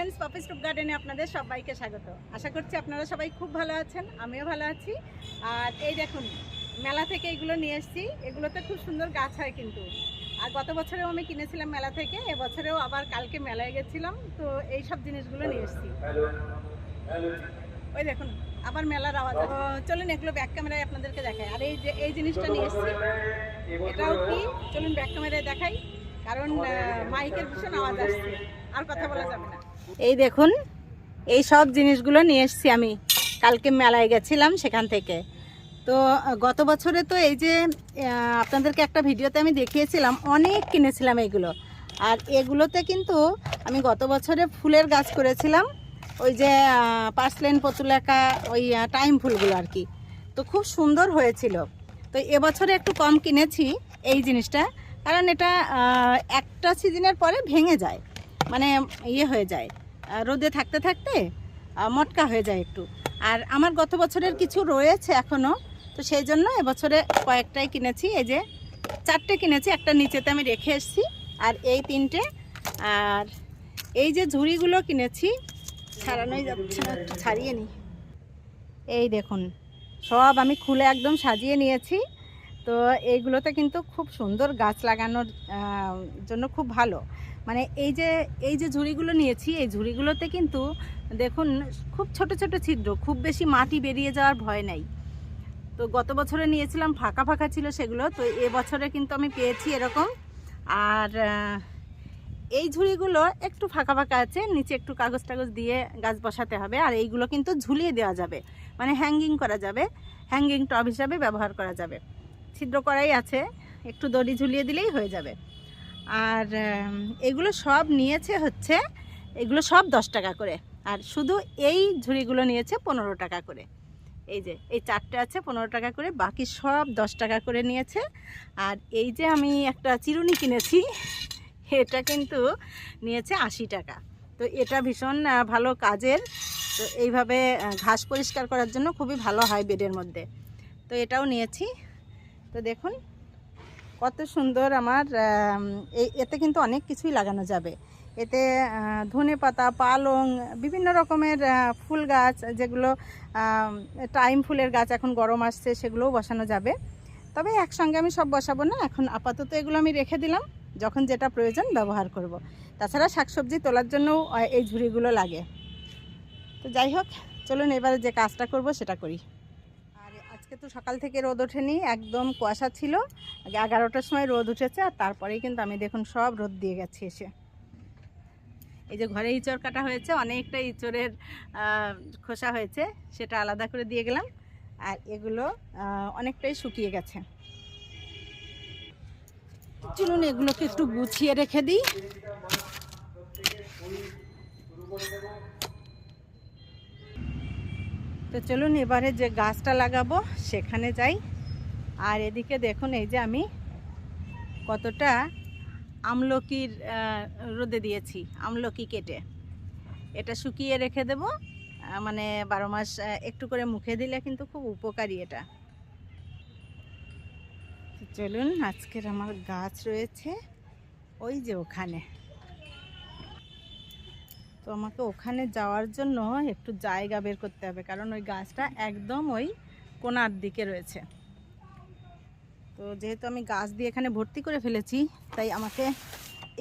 Friends poppy stoop গার্ডেনে আপনাদের সবাইকে স্বাগত। আশা করছি আপনারা সবাই খুব ভালো আছেন, আমিও ভালো আছি। আর এই দেখুন, মেলা থেকে এগুলো নিয়ে এসেছি। এগুলোতে খুব সুন্দর গাছ হয় কিন্তু। আর গত বছরেও আমি কিনেছিলাম মেলা থেকে, এবছরেও আবার কালকে মেলায় গেছিলাম, তো এই সব জিনিসগুলো নিয়ে এসেছি। ওই দেখুন, আবার মেলার আওয়াজ। চলুন এগুলো ব্যাক ক্যামেরায় আপনাদেরকে দেখাই। আর এই যে, এই জিনিসটা নিয়ে এসেছি, এটাও কি? চলুন ব্যাক ক্যামেরায় দেখাই, কারণ মাইকের ভীষণ আওয়াজ আসছে। আর কথা বলা যাবে না। এই দেখুন, এই সব জিনিসগুলো নিয়ে এসেছি আমি। কালকে মেলায় গেছিলাম সেখান থেকে। তো, গত বছরে তো এই যে আপনাদেরকে একটা ভিডিওতে আমি দেখিয়েছিলাম, অনেক কিনেছিলাম এইগুলো আর এগুলোতে কিন্তু আমি গত বছরে ফুলের গাছ করেছিলাম, ওই যে পার্সলেন পতুলাকা, ওই টাইম ফুলগুলো আর কি। তো খুব সুন্দর হয়েছিল। তো এবছরে একটু কম কিনেছি এই জিনিসটা, কারণ এটা একটা সিজনের পরে ভেঙে যায় মানে ইয়ে হয়ে যায়। রোদে থাকতে থাকতে মটকা হয়ে যায় একটু। আর আমার গত বছরের কিছু রয়েছে এখনও তো সেই জন্য এবছরে কয়েকটাই কিনেছি। এই যে চারটে কিনেছি, একটা নিচেতে আমি রেখে এসেছি, আর এই তিনটে। আর এই যে ঝুড়িগুলো কিনেছি, ছাড়ানোই যাচ্ছে না, একটু ছাড়িয়ে নিই। এই দেখুন, সব আমি খুলে একদম সাজিয়ে নিয়েছি। তো এইগুলোতে কিন্তু খুব সুন্দর গাছ লাগানোর জন্য খুব ভালো। মানে এই যে এই যে ঝুড়িগুলো নিয়েছি, এই ঝুড়িগুলোতে কিন্তু দেখুন, খুব ছোট ছোট ছিদ্র, খুব বেশি মাটি বেরিয়ে যাওয়ার ভয় নেই। তো গত বছরে নিয়েছিলাম, ফাঁকা ফাঁকা ছিল সেগুলো, তো এবছরে কিন্তু আমি পেয়েছি এরকম। আর এই ঝুড়িগুলো একটু ফাঁকা ফাঁকা আছে, নিচে একটু কাগজ টাগজ দিয়ে গাছ বসাতে হবে, আর এইগুলো কিন্তু ঝুলিয়ে দেওয়া যাবে। মানে হ্যাঙ্গিং করা যাবে হ্যাঙ্গিং টব হিসাবে ব্যবহার করা যাবে। ছিদ্র করাই আছে, একটু দড়ি ঝুলিয়ে দিলেই হয়ে যাবে। আর এগুলো সব নিয়েছে হচ্ছে, এগুলো সব দশ টাকা করে। আর শুধু এই ঝুড়িগুলো নিয়েছে পনেরো টাকা করে। এই যে, এই চারটে আছে পনেরো টাকা করে, বাকি সব দশ টাকা করে নিয়েছে। আর এই যে আমি একটা চিরুনি কিনেছি, এটা কিন্তু নিয়েছে আশি টাকা। তো এটা ভীষণ ভালো কাজের। তো এইভাবে ঘাস পরিষ্কার করার জন্য খুবই ভালো হয় বেডের মধ্যে। তো এটাও নিয়েছি। তো দেখুন কত সুন্দর আমার আম, এতে কিন্তু অনেক কিছুই লাগানো যাবে। এতে ধনে পাতা পালং বিভিন্ন রকমের ফুল গাছ যেগুলো টাইম ফুলের গাছ এখন গরম আসছে সেগুলোও বসানো যাবে। তবে একসঙ্গে আমি সব বসাবো না এখন আপাতত এগুলো আমি রেখে দিলাম যখন যেটা প্রয়োজন ব্যবহার করব। তাছাড়া শাকসবজি তোলার জন্যও এই ঝুড়িগুলো লাগে। তো যাই হোক চলুন এবারে যে কাজটা করব সেটা করি। আজকে তো সকাল থেকে রোদ ওঠেনি, একদম কুয়াশা ছিল। এগারোটার সময় রোদ উঠেছে, আর তারপরেই কিন্তু আমি দেখুন সব রোদ দিয়ে গেছি এসে। এই যে ঘরে ইঁচড় কাটা হয়েছে, অনেকটা ইঁচড়ের খোসা হয়েছে, সেটা আলাদা করে দিয়ে গেলাম, আর এগুলো অনেকটাই শুকিয়ে গেছে। চলুন এগুলোকে একটু গুছিয়ে রেখে দিই। তো চলুন এবারে যে গাছটা লাগাবো, সেখানে যাই। আর এদিকে দেখুন, এই যে আমি কতটা আমলকির রোদে দিয়েছি, আমলকি কেটে। এটা শুকিয়ে রেখে দেব মানে বারো মাস একটু করে মুখে দিলে কিন্তু খুব উপকারী এটা। চলুন, আজকের আমার গাছ রয়েছে, ওই যে ওখানে। আমাকে ওখানে যাওয়ার জন্য একটু জায়গা বের করতে হবে, কারণ ওই গাছটা একদম ওই কোনার দিকে রয়েছে। তো যেহেতু আমি গাছ দিয়ে এখানে ভর্তি করে ফেলেছি, তাই আমাকে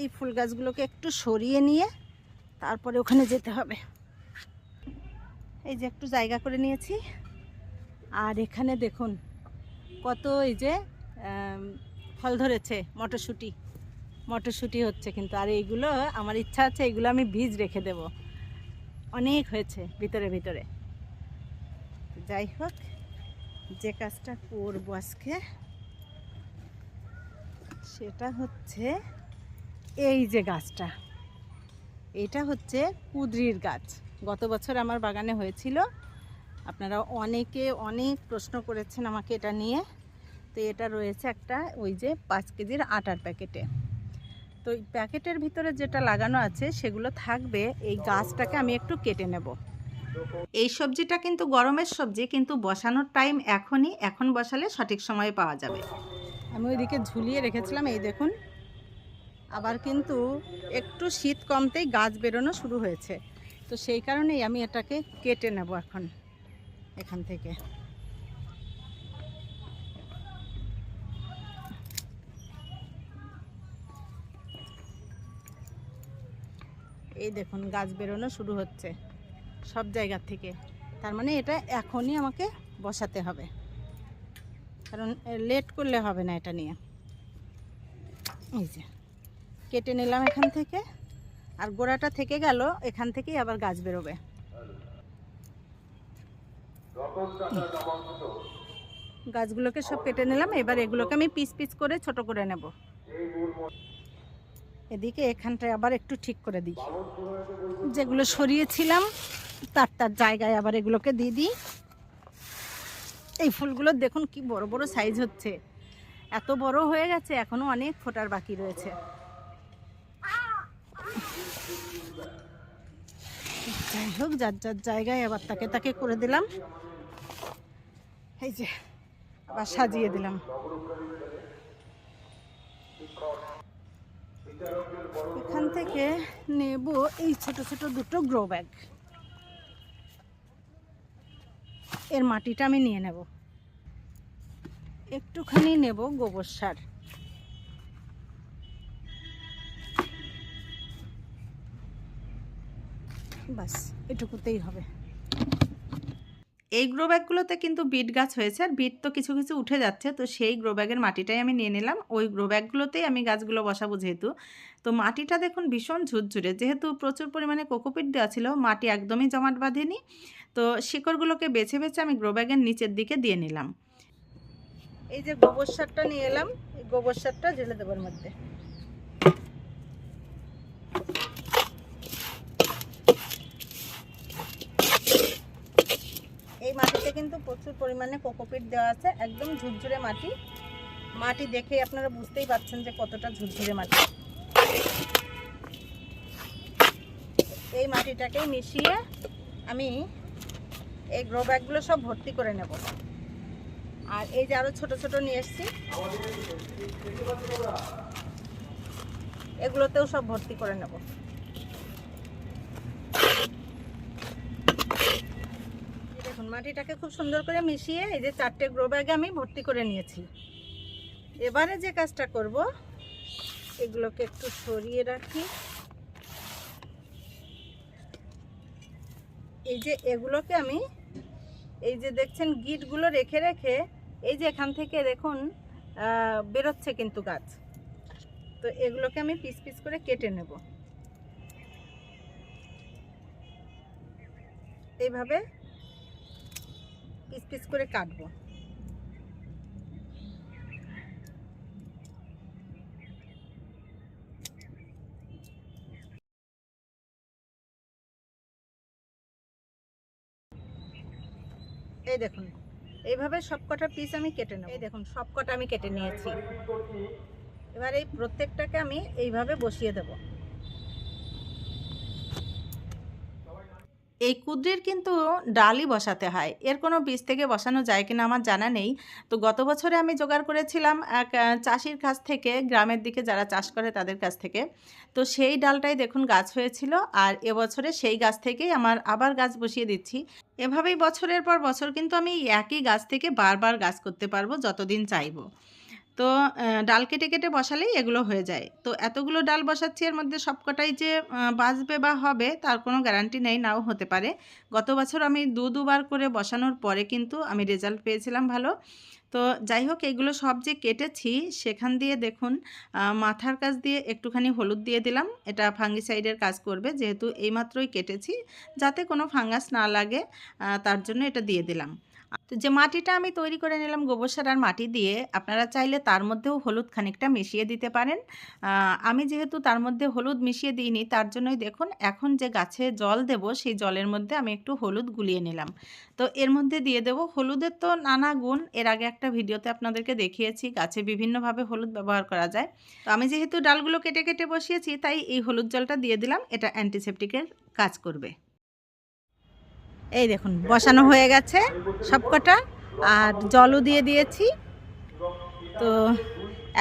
এই ফুল গাছগুলোকে একটু সরিয়ে নিয়ে তারপরে ওখানে যেতে হবে। এই যে একটু জায়গা করে নিয়েছি। আর এখানে দেখুন, কত এই যে ফল ধরেছে, মটরশুঁটি। মটরশুঁটি হচ্ছে কিন্তু, আর এইগুলো আমার ইচ্ছা আছে, এগুলো আমি বীজ রেখে দেব। অনেক হয়েছে ভিতরে ভিতরে। যাই হোক, যে কাজটা করব আজকে, সেটা হচ্ছে এই যে গাছটা। এটা হচ্ছে কুদরির গাছ। গত বছর আমার বাগানে হয়েছিল। আপনারা অনেকে অনেক প্রশ্ন করেছেন আমাকে এটা নিয়ে। তো এটা রয়েছে একটা ওই যে পাঁচ কেজির আটার প্যাকেটে। তো প্যাকেটের ভিতরে যেটা লাগানো আছে, সেগুলো থাকবে। এই গাছটাকে আমি একটু কেটে নেব। এই সবজিটা কিন্তু গরমের সবজি, কিন্তু বসানোর টাইম এখনই। এখন বসালে সঠিক সময়ে পাওয়া যাবে। আমি ওইদিকে ঝুলিয়ে রেখেছিলাম, এই দেখুন। আবার কিন্তু একটু শীত কমতেই গাছ বেরোনো শুরু হয়েছে। তো সেই কারণেই আমি এটাকে কেটে নেব এখন, এখান থেকে। এই দেখুন, গাছ বেরোনো শুরু হচ্ছে সব জায়গা থেকে। তার মানে এটা এখনই আমাকে বসাতে হবে। কারণ লেট করলে হবে না এটা নিয়ে। এই যে, কেটে নিলাম এখান থেকে। আর গোড়াটা থেকে গেল, এখান থেকেই আবার গাছ বেরোবে। গাছগুলোকে সব কেটে নিলাম, এবার এগুলোকে আমি পিস পিস করে ছোট করে নেব। এদিকে এখানটায় আবার একটু ঠিক করে দিই। যেগুলো সরিয়েছিলাম, তার তার জায়গায় আবার এগুলোকে দিয়ে দিই। এই ফুলগুলো দেখুন কি বড় বড় সাইজ হচ্ছে। এত বড় হয়ে গেছে, এখনও অনেক ফোটার বাকি রয়েছে। যাই হোক, যার যার জায়গায় আবার তাকে তাকে করে দিলাম। এই যে, আবার সাজিয়ে দিলাম। এখান থেকে নেব এই ছোট ছোট দুটো গ্রো ব্যাগ এর মাটিটা আমি নিয়ে নেব। একটুখানি নেব গোবর সার। বাস এটুকুতেই হবে। এই গ্রো ব্যাগগুলোতে কিন্তু বিট গাছ হয়েছে। আর বিট তো কিছু কিছু উঠে যাচ্ছে। তো সেই গ্রো ব্যাগের মাটিটাই আমি নিয়ে নিলাম। ওই গ্রো ব্যাগগুলোতেই আমি গাছগুলো বসাবো যেহেতু। তো মাটিটা দেখুন ভীষণ ঝুরঝুরে। যেহেতু প্রচুর পরিমাণে কোকোপিট দেওয়া ছিল, মাটি একদমই জমাট বাঁধেনি। তো শিকড়গুলোকে বেছে বেছে আমি গ্রো ব্যাগের নিচের দিকে দিয়ে নিলাম। এই যে গোবর সারটা নিয়ে এলাম। গোবর সারটা ঢেলে দেবার মধ্যে এই মাটিতে কিন্তু প্রচুর পরিমাণে কোকোপিট দেওয়া আছে, একদম ঝুরঝুরে মাটি। মাটি দেখে আপনারা বুঝতেই পারছেন যে কতটা ঝুরঝুরে মাটি। এই মাটিটাকে মিশিয়ে আমি এই গ্রো ব্যাগগুলো সব ভর্তি করে নেব। আর এই যে আরও ছোট ছোট নিয়ে এসছি, এগুলোতেও সব ভর্তি করে নেব এই দেখুন মাটিটাকে খুব সুন্দর করে মিশিয়ে এই যে চারটে গ্রো ব্যাগে আমি ভর্তি করে নিয়েছি। এবারে যে কাজটা করব, এগুলোকে একটু সরিয়ে রাখি। এই যে এগুলোকে আমি, এই যে দেখছেন গিটগুলো রেখে রেখে, এই যে এখান থেকে দেখুন বেরোচ্ছে কিন্তু গাছ। তো এগুলোকে আমি পিস পিস করে কেটে নেব। এইভাবে পিস পিস করে কাটবো। এই দেখুন, এইভাবে সবকটা পিস আমি কেটে নেব। এই দেখুন, সবকটা আমি কেটে নিয়েছি। এবার এই প্রত্যেকটাকে আমি এইভাবে বসিয়ে দেব। এই কুদ্রির কিন্তু ডালই বসাতে হয়। এর কোনো বীজ থেকে বসানো যায় কিনা আমার জানা নেই। তো গত বছরে আমি জোগাড় করেছিলাম এক চাষির কাছ থেকে, গ্রামের দিকে যারা চাষ করে তাদের কাছ থেকে। তো সেই ডালটাই দেখুন গাছ হয়েছিল আর এবছরে সেই গাছ থেকেই আমার আবার গাছ বসিয়ে দিচ্ছি। এভাবেই বছরের পর বছর কিন্তু আমি একই গাছ থেকে বারবার গাছ করতে পারব যতদিন চাইব। তো ডাল কেটে কেটে বসালেই এগুলো হয়ে যায়। তো এতগুলো ডাল বসাচ্ছি এর মধ্যে সবকটাই যে বাঁচবে বা হবে তার কোনো গ্যারান্টি নেই, নাও হতে পারে। গত বছর আমি দু, দুবার করে বসানোর পরে কিন্তু আমি রেজাল্ট পেয়েছিলাম ভালো। তো যাই হোক, এগুলো সব যে কেটেছি সেখান দিয়ে দেখুন মাথার কাজ দিয়ে একটুখানি হলুদ দিয়ে দিলাম। এটা ফাঙ্গিসাইডের কাজ করবে, যেহেতু এইমাত্রই কেটেছি। যাতে কোনো ফাঙ্গাস না লাগে তার জন্য এটা দিয়ে দিলাম। তো যে মাটিটা আমি তৈরি করে নিলাম গোবর সার আর মাটি দিয়ে, আপনারা চাইলে তার মধ্যেও হলুদ খানিকটা মিশিয়ে দিতে পারেন। আমি যেহেতু তার মধ্যে হলুদ মিশিয়ে দিইনি, তার জন্যই দেখুন, এখন যে গাছে জল দেব, সেই জলের মধ্যে আমি একটু হলুদ গুলিয়ে নিলাম। তো এর মধ্যে দিয়ে দেব হলুদের তো নানা গুণ, এর আগে একটা ভিডিওতে আপনাদেরকে দেখিয়েছি, গাছে বিভিন্নভাবে হলুদ ব্যবহার করা যায়। তো আমি যেহেতু ডালগুলো কেটে কেটে বসিয়েছি, তাই এই হলুদ জলটা দিয়ে দিলাম, এটা অ্যান্টিসেপটিকের কাজ করবে। এই দেখুন, বসানো হয়ে গেছে সবকটা, আর জলও দিয়ে দিয়েছি। তো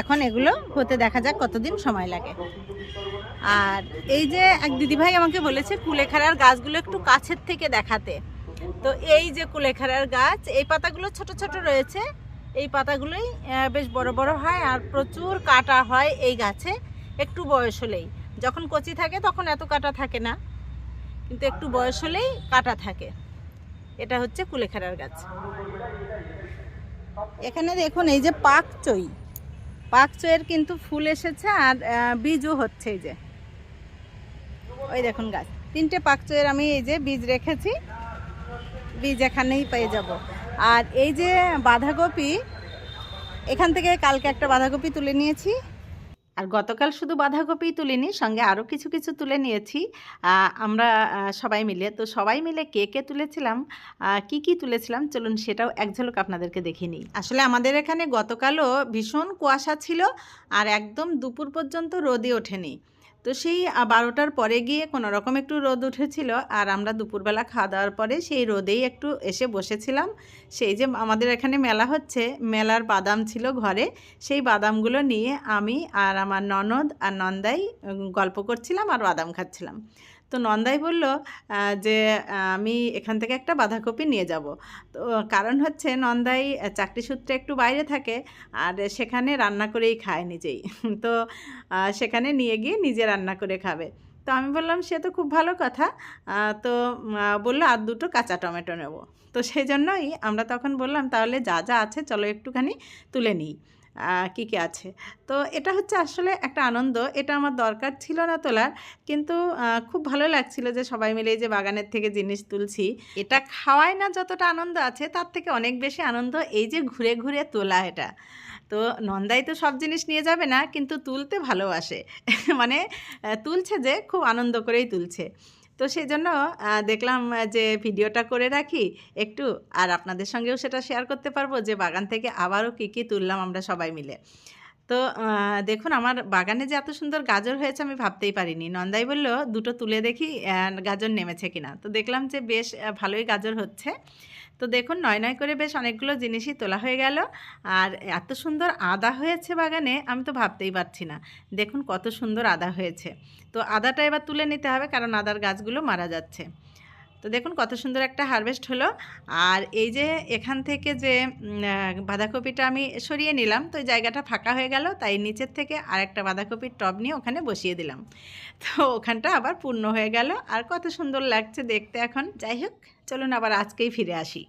এখন এগুলো হতে দেখা যাক কতদিন সময় লাগে। আর এই যে এক দিদিভাই আমাকে বলেছে কুলেখাড়ার গাছগুলো একটু কাছের থেকে দেখাতে। তো এই যে কুলেখাড়ার গাছ, এই পাতাগুলো ছোট ছোট রয়েছে। এই পাতাগুলোই বেশ বড় বড় হয় আর প্রচুর কাটা হয় এই গাছে। একটু বয়স হলেই। যখন কচি থাকে তখন এত কাটা থাকে না। কিন্তু একটু বয়স হলেই কাটা থাকে। এটা হচ্ছে কুলেখাড়ার গাছ। এখানে দেখুন, এই যে পাক চই। পাক চইয়ের কিন্তু ফুল এসেছে আর বীজও হচ্ছে এই যে। ওই দেখুন গাছ। তিনটে পাক চইয়ের আমি এই যে বীজ রেখেছি। বীজ এখানেই পেয়ে যাব। আর এই যে বাঁধাকপি, এখান থেকে কালকে একটা বাঁধাকপি তুলে নিয়েছি। আর গতকাল শুধু বাঁধাকপি তুলিনি, সঙ্গে আরও কিছু কিছু তুলে নিয়েছি। আমরা সবাই মিলে। তো সবাই মিলে কে কে তুলেছিলাম কি কি তুলেছিলাম, চলুন সেটাও এক ঝলক আপনাদেরকে দেখে নিই। আসলে আমাদের এখানে গতকালও ভীষণ কুয়াশা ছিল, আর একদম দুপুর পর্যন্ত রোদে ওঠেনি। তো সেই বারোটার পরে গিয়ে কোনো রকম একটু রোদ উঠেছিল আর আমরা দুপুরবেলা খাওয়া দাওয়ার পরে সেই রোদেই একটু এসে বসেছিলাম। সেই যে আমাদের এখানে মেলা হচ্ছে, মেলার বাদাম ছিল ঘরে। সেই বাদামগুলো নিয়ে আমি আর আমার ননদ আর নন্দাই গল্প করছিলাম আর বাদাম খাচ্ছিলাম। তো নন্দাই বলল যে আমি এখান থেকে একটা বাঁধাকপি নিয়ে যাব। তো কারণ হচ্ছে নন্দাই চাকরি সূত্রে একটু বাইরে থাকে, আর সেখানে রান্না করেই খায় নিজেই। তো সেখানে নিয়ে গিয়ে নিজে রান্না করে খাবে। তো আমি বললাম, সে তো খুব ভালো কথা। তো বলল, আর দুটো কাঁচা টমেটো নেব। তো সেই জন্যই আমরা তখন বললাম, তাহলে যা যা আছে চলো একটুখানি তুলে নিই। কী কী আছে? তো এটা হচ্ছে আসলে একটা আনন্দ। এটা আমার দরকার ছিল না তোলার। কিন্তু খুব ভালো লাগছিল যে সবাই মিলে এই যে বাগানের থেকে জিনিস তুলছি। এটা খাওয়ায় না যতটা আনন্দ আছে, তার থেকে অনেক বেশি আনন্দ এই যে ঘুরে ঘুরে তোলা এটা। তো নন্দাই তো সব জিনিস নিয়ে যাবে না, কিন্তু তুলতে ভালোবাসে। মানে তুলছে যে, খুব আনন্দ করেই তুলছে। তো সেই জন্য দেখলাম যে ভিডিওটা করে রাখি, একটু, আর আপনাদের সঙ্গেও সেটা শেয়ার করতে পারব যে বাগান থেকে আবারও কী কী তুললাম আমরা সবাই মিলে। তো দেখুন, আমার বাগানে যে এত সুন্দর গাজর হয়েছে আমি ভাবতেই পারিনি। নন্দাই বলল, দুটো তুলে দেখি গাজর নেমেছে কিনা? তো দেখলাম যে বেশ ভালোই গাজর হচ্ছে। তো দেখুন, নয় নয় করে বেশ অনেকগুলো জিনিসই তোলা হয়ে গেল। আর এত সুন্দর আদা হয়েছে বাগানে, আমি তো ভাবতেই পারছি না। দেখুন কত সুন্দর আদা হয়েছে। তো আদাটা এবার তুলে নিতে হবে, কারণ আদার গাছগুলো মারা যাচ্ছে। তো দেখুন কত সুন্দর একটা হারভেস্ট হলো। আর এই যে এখান থেকে যে বাঁধাকপিটা আমি সরিয়ে নিলাম, তো জায়গাটা ফাঁকা হয়ে গেল, তাই নিচের থেকে আরেকটা বাঁধাকপির টব নিয়ে ওখানে বসিয়ে দিলাম। তো ওখানটা আবার পূর্ণ হয়ে গেল, আর কত সুন্দর লাগছে দেখতে এখন। যাই হোক, চলুন আবার আজকেই ফিরে আসি।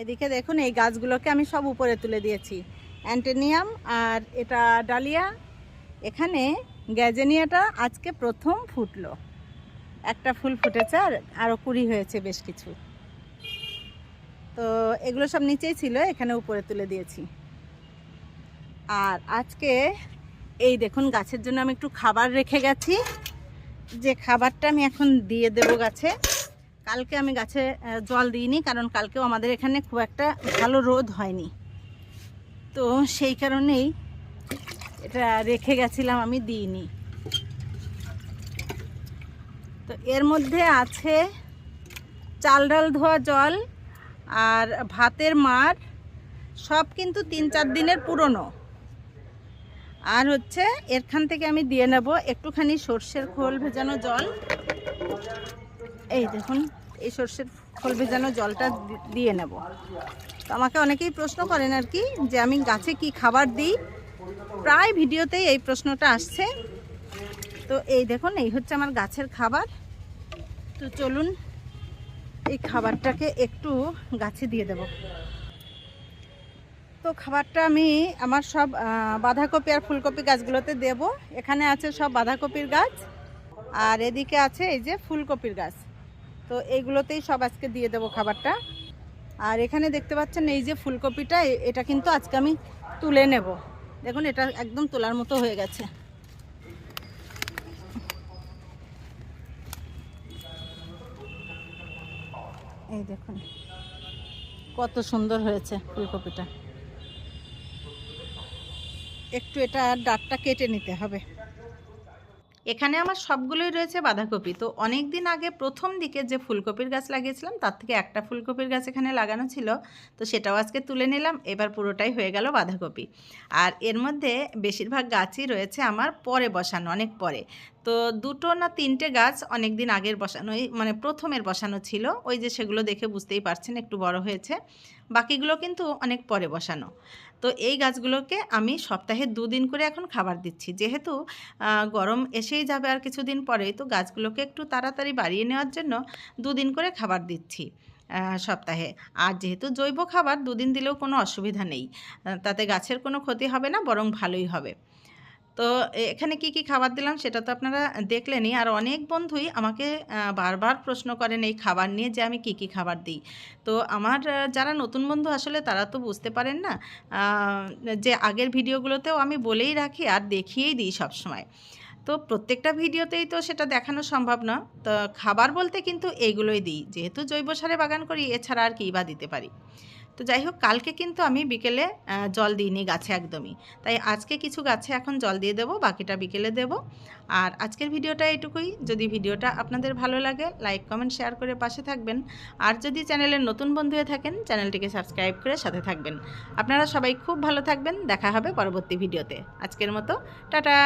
এদিকে দেখুন এই গাছগুলোকে আমি সব উপরে তুলে দিয়েছি। অ্যান্টেনিয়াম আর এটা ডালিয়া। এখানে গ্যাজেনিয়াটা আজকে প্রথম ফুটলো। একটা ফুল ফুটেছে আর আরও কুড়ি হয়েছে বেশ কিছু। তো এগুলো সব নিচেই ছিল, এখানে উপরে তুলে দিয়েছি। আর আজকে এই দেখুন, গাছের জন্য আমি একটু খাবার রেখে গেছি। যে খাবারটা আমি এখন দিয়ে দেবো গাছে, কালকে আমি গাছে জল দিইনি, কারণ কালকেও আমাদের এখানে খুব একটা ভালো রোদ হয়নি। তো সেই কারণেই এটা রেখে গেছিলাম আমি দিইনি। তো এর মধ্যে আছে চাল ডাল ধোয়া জল আর ভাতের মার, সব কিন্তু তিন চার দিনের পুরনো। আর হচ্ছে এরখান থেকে আমি দিয়ে নেব একটুখানি সর্ষের খোল ভেজানো জল। এই দেখুন, এই সর্ষের খোল ভেজানো জলটা দিয়ে নেব। তো আমাকে অনেকেই প্রশ্ন করেন আর কি যে আমি গাছে কি খাবার দিই? প্রায় ভিডিওতেই এই প্রশ্নটা আসছে। তো এই দেখুন, এই হচ্ছে আমার গাছের খাবার। তো চলুন, এই খাবারটাকে একটু গাছে দিয়ে দেব। তো খাবারটা আমি আমার সব বাঁধাকপি আর ফুলকপি গাছগুলোতে দেব। এখানে আছে সব বাঁধাকপির গাছ, আর এদিকে আছে এই যে ফুলকপির গাছ। তো এইগুলোতেই সব আজকে দিয়ে দেবো খাবারটা। আর এখানে দেখতে পাচ্ছেন এই যে ফুলকপিটা এটা কিন্তু আজকে আমি তুলে নেব। দেখুন, এটা একদম তোলার মতো হয়ে গেছে। এই দেখুন। কত সুন্দর হয়েছে ফুলকপিটা। একটু এটা ডাটটা কেটে নিতে হবে। এখানে আমার সবগুলোই রয়েছে বাঁধাকপি। তো অনেক দিন আগে প্রথম দিকে যে ফুলকপির গাছ লাগিয়েছিলাম, তার থেকে একটা ফুলকপির গাছ এখানে লাগানো ছিল। তো সেটাও আজকে তুলে নিলাম, এবার পুরোটাই হয়ে গেল বাঁধাকপি। আর এর মধ্যে বেশিরভাগ গাছই রয়েছে আমার পরে বসানো, অনেক পরে। তো দুটো না তিনটে গাছ অনেক দিন আগের বসানোই মানে প্রথমের বসানো ছিল। ওই যে সেগুলো দেখে বুঝতেই পারছেন, একটু বড় হয়েছে। বাকিগুলো কিন্তু অনেক পরে বসানো। তো এই গাছগুলোকে আমি সপ্তাহে দুদিন করে এখন খাবার দিচ্ছি। যেহেতু গরম এসেই যাবে আর কিছুদিন পরেই, তো গাছগুলোকে একটু তাড়াতাড়ি বাড়িয়ে নেওয়ার জন্য দুদিন করে খাবার দিচ্ছি সপ্তাহে। আর যেহেতু জৈব খাবার, দুদিন দিলেও কোনো অসুবিধা নেই। তাতে গাছের কোনো ক্ষতি হবে না, বরং ভালোই হবে। তো এখানে কি কি খাবার দিলাম সেটা তো আপনারা দেখলেনই। আর অনেক বন্ধুই আমাকে বারবার প্রশ্ন করেন এই খাবার নিয়ে যে আমি কি কি খাবার দিই। তো আমার যারা নতুন বন্ধু আসলে তারা তো বুঝতে পারেন না যে আগের ভিডিওগুলোতেও আমি বলেই রাখি আর দেখিয়েই দিই সবসময়। তো প্রত্যেকটা ভিডিওতেই তো সেটা দেখানো সম্ভব না। তো খাবার বলতে কিন্তু এইগুলোই দিই। যেহেতু জৈব সারে বাগান করি, এছাড়া আর কী বা দিতে পারি? তো যাই হোক, কালকে কিন্তু আমি বিকেলে জল দিইনি গাছে একদমই। তাই আজকে কিছু গাছে এখন জল দিয়ে দেবো, বাকিটা বিকেলে দেবো। আর আজকের ভিডিওটা এটুকুই। যদি ভিডিওটা আপনাদের ভালো লাগে, লাইক, কমেন্ট, শেয়ার করে পাশে থাকবেন। আর যদি চ্যানেলের নতুন বন্ধু হয়ে থাকেন, চ্যানেলটিকে সাবস্ক্রাইব করে সাথে থাকবেন। আপনারা সবাই খুব ভালো থাকবেন। দেখা হবে পরবর্তী ভিডিওতে। আজকের মতো, টাটা!